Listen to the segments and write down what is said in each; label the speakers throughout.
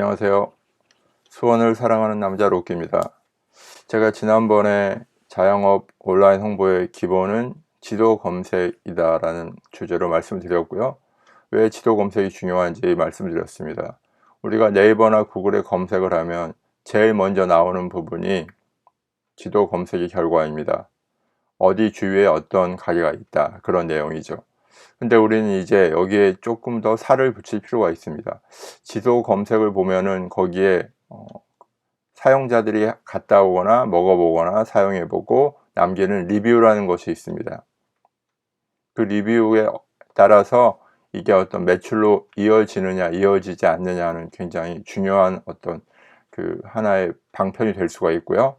Speaker 1: 안녕하세요. 수원을 사랑하는 남자 로끼입니다. 제가 지난번에 자영업 온라인 홍보의 기본은 지도 검색이다 라는 주제로 말씀드렸고요. 왜 지도 검색이 중요한지 말씀드렸습니다. 우리가 네이버나 구글에 검색을 하면 제일 먼저 나오는 부분이 지도 검색의 결과입니다. 어디 주위에 어떤 가게가 있다. 그런 내용이죠. 근데 우리는 이제 여기에 조금 더 살을 붙일 필요가 있습니다. 지도 검색을 보면은 거기에 어, 사용자들이 갔다 오거나 먹어보거나 사용해보고 남기는 리뷰라는 것이 있습니다. 그 리뷰에 따라서 이게 어떤 매출로 이어지느냐 이어지지 않느냐는 굉장히 중요한 어떤 그 하나의 방편이 될 수가 있고요.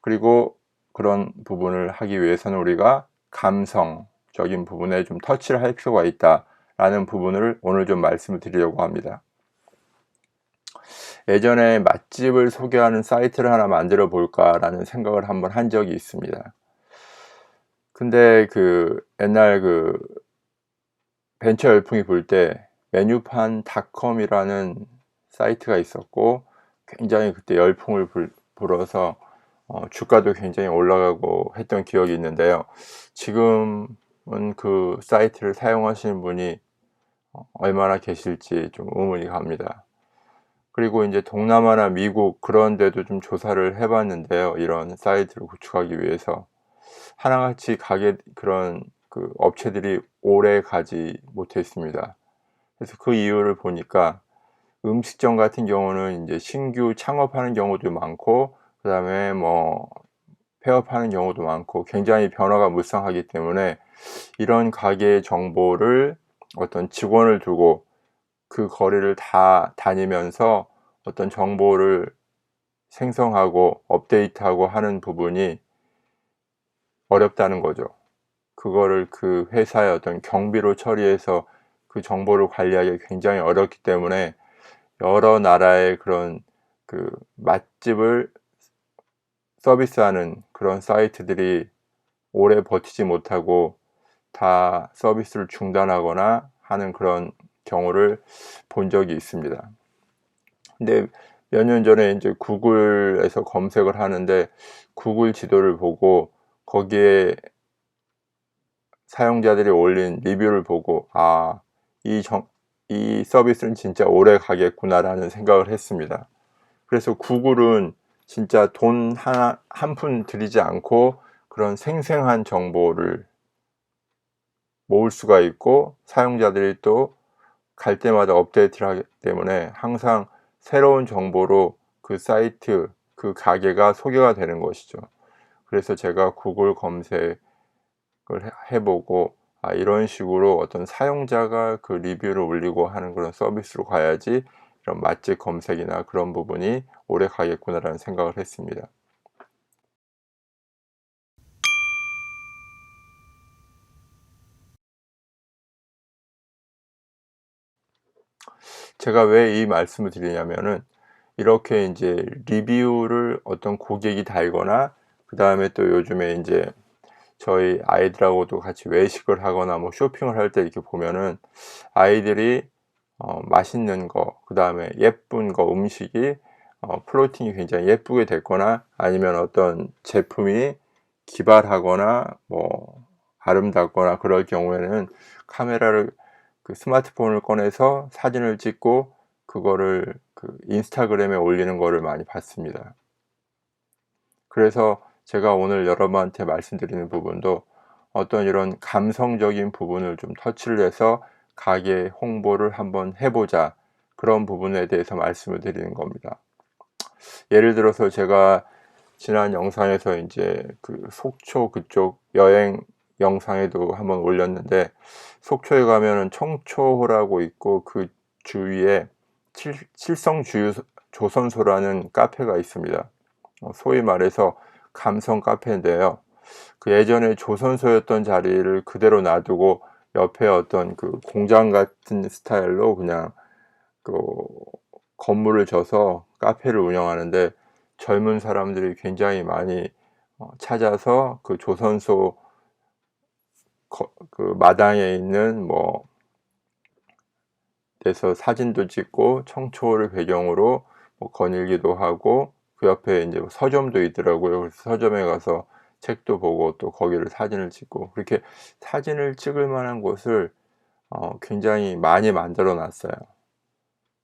Speaker 1: 그리고 그런 부분을 하기 위해서는 우리가 감성 적인 부분에 좀 터치를 할 필요가 있다라는 부분을 오늘 좀 말씀을 드리려고 합니다. 예전에 맛집을 소개하는 사이트를 하나 만들어 볼까라는 생각을 한번 한 적이 있습니다. 근데 그 옛날 그 벤처 열풍이 불 때 메뉴판 닷컴이라는 사이트가 있었고 굉장히 그때 열풍을 불, 불어서 어, 주가도 굉장히 올라가고 했던 기억이 있는데요. 지금은 그 사이트를 사용하시는 분이 어, 얼마나 계실지 좀 의문이 갑니다. 그리고 이제 동남아나 미국 그런 데도 좀 조사를 해봤는데요. 이런 사이트를 구축하기 위해서 하나같이 가게 그런 그 업체들이 오래 가지 못했습니다. 그래서 그 이유를 보니까 음식점 같은 경우는 이제 신규 창업하는 경우도 많고 그 다음에 뭐 폐업하는 경우도 많고 굉장히 변화가 무쌍하기 때문에 이런 가게 정보를 어떤 직원을 두고 그 거리를 다 다니면서 어떤 정보를 생성하고 업데이트하고 하는 부분이 어렵다는 거죠. 그거를 그 회사의 어떤 경비로 처리해서 그 정보를 관리하기 굉장히 어렵기 때문에 여러 나라의 그런 그 맛집을 서비스하는 그런 사이트들이 오래 버티지 못하고 다 서비스를 중단하거나 하는 그런 경우를 본 적이 있습니다. 근데 몇 년 전에 이제 구글에서 검색을 하는데 구글 지도를 보고 거기에 사용자들이 올린 리뷰를 보고 아, 이, 정, 이 서비스는 진짜 오래 가겠구나라는 생각을 했습니다. 그래서 구글은 진짜 돈 하나 한 푼 들이지 않고 그런 생생한 정보를 모을 수가 있고 사용자들이 또 갈 때마다 업데이트를 하기 때문에 항상 새로운 정보로 그 사이트 그 가게가 소개가 되는 것이죠. 그래서 제가 구글 검색을 해보고 아, 이런 식으로 어떤 사용자가 그 리뷰를 올리고 하는 그런 서비스로 가야지 이런 맛집 검색이나 그런 부분이 오래 가겠구나라는 생각을 했습니다. 제가 왜 이 말씀을 드리냐면은 이렇게 이제 리뷰를 어떤 고객이 달거나 그 다음에 또 요즘에 이제 저희 아이들하고도 같이 외식을 하거나 뭐 쇼핑을 할 때 이렇게 보면은 아이들이 어, 맛있는 거, 그 다음에 예쁜 거, 음식이 어, 플로팅이 굉장히 예쁘게 됐거나 아니면 어떤 제품이 기발하거나 뭐 아름답거나 그럴 경우에는 카메라를 그 스마트폰을 꺼내서 사진을 찍고 그거를 그 인스타그램에 올리는 거를 많이 봤습니다. 그래서 제가 오늘 여러분한테 말씀드리는 부분도 어떤 이런 감성적인 부분을 좀 터치를 해서 가게 홍보를 한번 해보자 그런 부분에 대해서 말씀을 드리는 겁니다. 예를 들어서 제가 지난 영상에서 이제 그 속초 그쪽 여행 영상에도 한번 올렸는데 속초에 가면은 청초호라고 있고 그 주위에 칠, 성주유 조선소라는 카페가 있습니다. 어, 소위 말해서 감성 카페인데요. 그 예전에 조선소였던 자리를 그대로 놔두고 옆에 어떤 그 공장 같은 스타일로 그냥 그 건물을 져서 카페를 운영하는데 젊은 사람들이 굉장히 많이 어, 찾아서 그 조선소 그 마당에 있는 뭐 돼서 사진도 찍고 청초를 배경으로 뭐 거닐기도 하고 그 옆에 이제 서점도 있더라고요. 그래서 서점에 가서 책도 보고 또 거기를 사진을 찍고 그렇게 사진을 찍을 만한 곳을 어, 굉장히 많이 만들어 놨어요.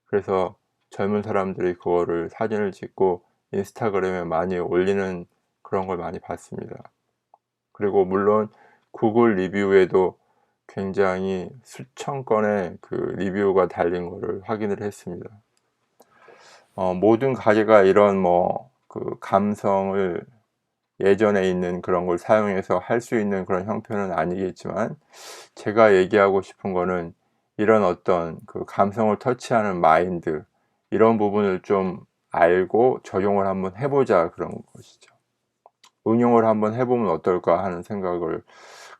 Speaker 1: 그래서 젊은 사람들이 그거를 사진을 찍고 인스타그램에 많이 올리는 그런 걸 많이 봤습니다. 그리고 물론 구글 리뷰에도 굉장히 수천 건의 그 리뷰가 달린 거를 확인을 했습니다. 어, 모든 가게가 이런 뭐 그 감성을 예전에 있는 그런 걸 사용해서 할 수 있는 그런 형편은 아니겠지만 제가 얘기하고 싶은 거는 이런 어떤 그 감성을 터치하는 마인드 이런 부분을 좀 알고 적용을 한번 해보자 그런 것이죠. 응용을 한번 해보면 어떨까 하는 생각을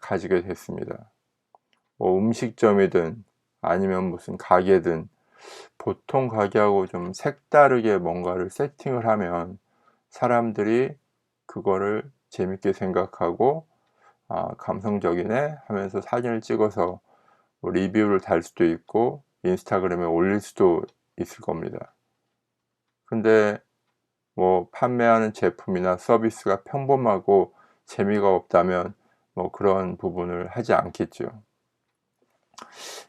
Speaker 1: 가지게 됐습니다. 뭐 음식점이든 아니면 무슨 가게든 보통 가게하고 좀 색다르게 뭔가를 세팅을 하면 사람들이 그거를 재밌게 생각하고 아, 감성적이네 하면서 사진을 찍어서 뭐 리뷰를 달 수도 있고 인스타그램에 올릴 수도 있을 겁니다. 근데 뭐 판매하는 제품이나 서비스가 평범하고 재미가 없다면 뭐 그런 부분을 하지 않겠죠.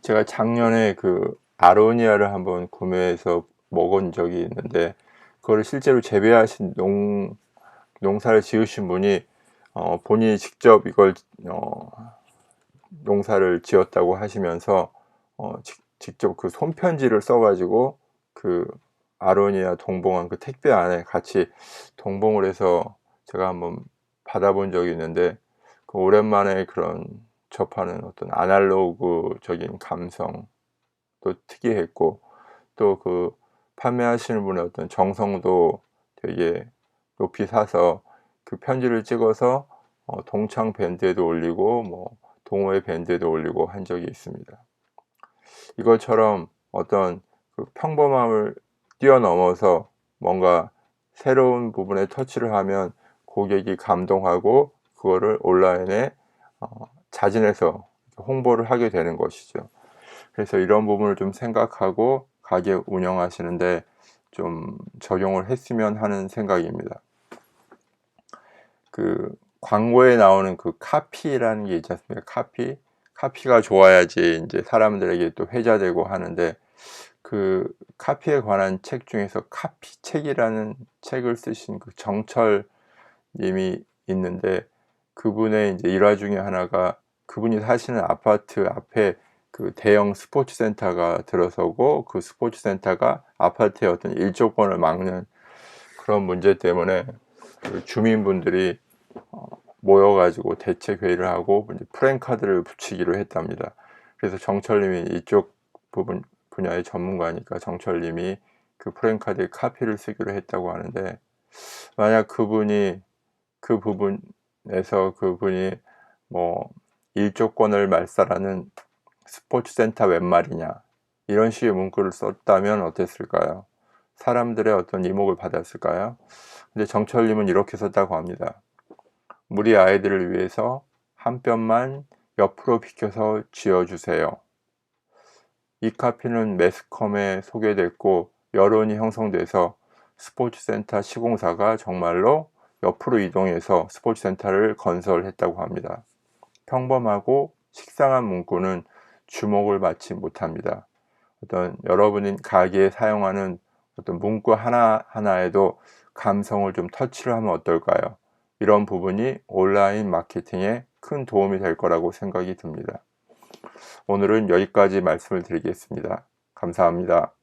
Speaker 1: 제가 작년에 그 아로니아를 한번 구매해서 먹은 적이 있는데 그거를 실제로 재배하신 농 농사를 지으신 분이 어, 본인이 직접 이걸 어, 농사를 지었다고 하시면서 어, 직, 직접 그 손편지를 써가지고 그 아로니아 동봉한 그 택배 안에 같이 동봉을 해서 제가 한번 받아본 적이 있는데 그 오랜만에 그런 접하는 어떤 아날로그적인 감성 또 특이했고 또 그 판매하시는 분의 어떤 정성도 되게 높이 사서 그 편지를 찍어서 어, 동창 밴드에도 올리고 뭐 동호회 밴드에도 올리고 한 적이 있습니다. 이것처럼 어떤 그 평범함을 뛰어넘어서 뭔가 새로운 부분에 터치를 하면 고객이 감동하고 그거를 온라인에 어, 자진해서 홍보를 하게 되는 것이죠. 그래서 이런 부분을 좀 생각하고 가게 운영하시는데 좀 적용을 했으면 하는 생각입니다. 그 광고에 나오는 그 카피라는 게 있지 않습니까? 카피. 카피가 좋아야지 이제 사람들에게 또 회자되고 하는데 그 카피에 관한 책 중에서 카피 책이라는 책을 쓰신 그 정철 님이 있는데 그분의 이제 일화 중에 하나가 그분이 사시는 아파트 앞에 그 대형 스포츠 센터가 들어서고 그 스포츠 센터가 아파트의 어떤 일조권을 막는 그런 문제 때문에 그 주민분들이 어, 모여가지고 대책 회의를 하고 프랭카드를 붙이기로 했답니다. 그래서 정철님이 이쪽 부분 분야의 전문가니까 정철님이 그 프랭카드의 카피를 쓰기로 했다고 하는데 만약 그분이 그 부분에서 그분이 뭐 일조권을 말살하는 스포츠 센터 웬 말이냐 이런 식의 문구를 썼다면 어땠을까요? 사람들의 어떤 이목을 받았을까요? 근데 정철님은 이렇게 썼다고 합니다. 우리 아이들을 위해서 한 뼘만 옆으로 비켜서 지어주세요. 이 카피는 매스컴에 소개됐고 여론이 형성돼서 스포츠센터 시공사가 정말로 옆으로 이동해서 스포츠센터를 건설했다고 합니다. 평범하고 식상한 문구는 주목을 받지 못합니다. 어떤 여러분이 가게에 사용하는 어떤 문구 하나하나에도 감성을 좀 터치를 하면 어떨까요? 이런 부분이 온라인 마케팅에 큰 도움이 될 거라고 생각이 듭니다. 오늘은 여기까지 말씀을 드리겠습니다. 감사합니다.